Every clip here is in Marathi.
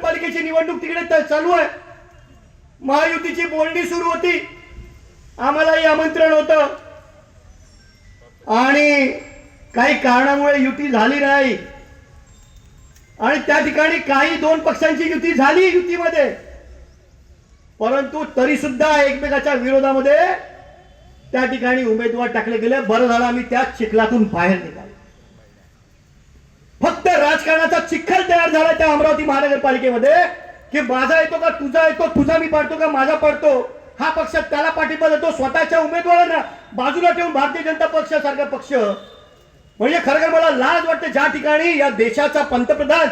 नगरपालिकेची निवडणूक तिकडे चालू आहे. महायुतीची बोलणी सुरू होती. आम्हालाही आमंत्रण होतं. आणि काही कारणामुळे युती झाली नाही. आणि त्या ठिकाणी काही दोन पक्षांची युती झाली युतीमध्ये. परंतु तरी सुद्धा एकमेकाच्या विरोधामध्ये त्या ठिकाणी उमेदवार टाकले गेले. बरं झालं आम्ही त्या चिखलातून बाहेर निघालो. राजकारणाचा चिखल तयार झाला त्या अमरावती महानगरपालिकेमध्ये की माझा येतो का तुझा येतो तुझा मी पाडतो का माझा पाडतो? हा पक्ष त्याला पाठिंबा देतो स्वतःच्या उमेदवारांना बाजूला ठेवून भारतीय जनता पक्षासारखा पक्ष. म्हणजे खरं खरं मला लाज वाटते ज्या ठिकाणी या देशाचा पंतप्रधान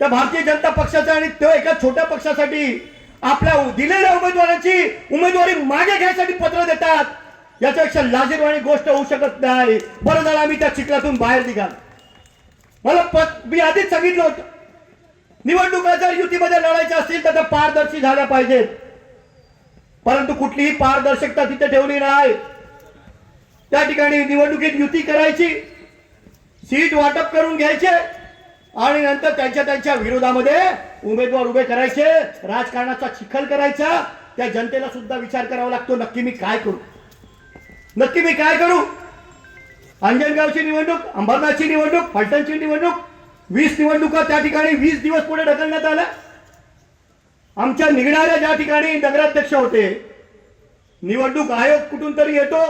त्या भारतीय जनता पक्षाचा आणि तो एका छोट्या पक्षासाठी आपल्या दिलेल्या उमेदवारांची उमेदवारी मागे घ्यायसाठी पत्र देतात. याच्यापेक्षा लाजीरवाणी गोष्ट होऊ शकत नाही. बरं झालं आम्ही त्या चिखलातून बाहेर निघाल. मला मी आधीच सांगितलं होतं. निवडणुका जर युतीमध्ये लढायच्या असतील तर त्या पारदर्शी झाल्या पाहिजेत परंतु कुठलीही पारदर्शकता तिथे ठेवली नाही. त्या ठिकाणी निवडणुकीत युती करायची सीट वाटप करून घ्यायचे आणि नंतर त्यांच्या त्यांच्या विरोधामध्ये उमेदवार उभे करायचे राजकारणाचा चिखल करायचा. त्या जनतेला सुद्धा विचार करावा लागतो नक्की मी काय करू? नक्की मी काय करू? अंजनगावची निवडणूक अंबरनाथची निवडणूक फलटणची निवडणूक वीस निवडणुका त्या ठिकाणी वीस दिवस पुढे ढकलण्यात आल्या आमच्या निघणाऱ्या ज्या ठिकाणी नगराध्यक्ष होते निवडणूक आयोग कुठून तरी येतो.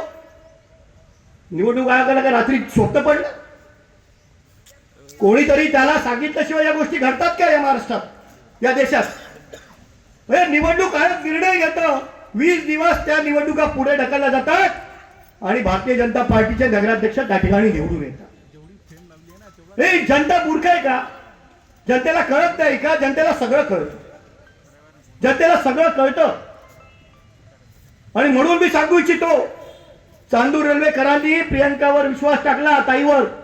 निवडणूक आयोगाला का रात्री स्वप्न पडलं? कोणीतरी त्याला सांगितल्याशिवाय या गोष्टी घडतात का या महाराष्ट्रात या देशात? हे निवडणूक आयोग निर्णय घेतं वीस दिवस त्या निवडणुका पुढे ढकलल्या जातात. आणि भारतीय जनता पार्टीचे नगराध्यक्ष त्या ठिकाणी निवडून येतात. हे जनता मूर्ख आहे का? जनतेला कळत नाही का? जनतेला सगळं कळतं. जनतेला सगळं कळतं. आणि म्हणून मी सांगू इच्छितो चांदूर रेल्वेकरांनी प्रियंकावर विश्वास टाकला ताईवर.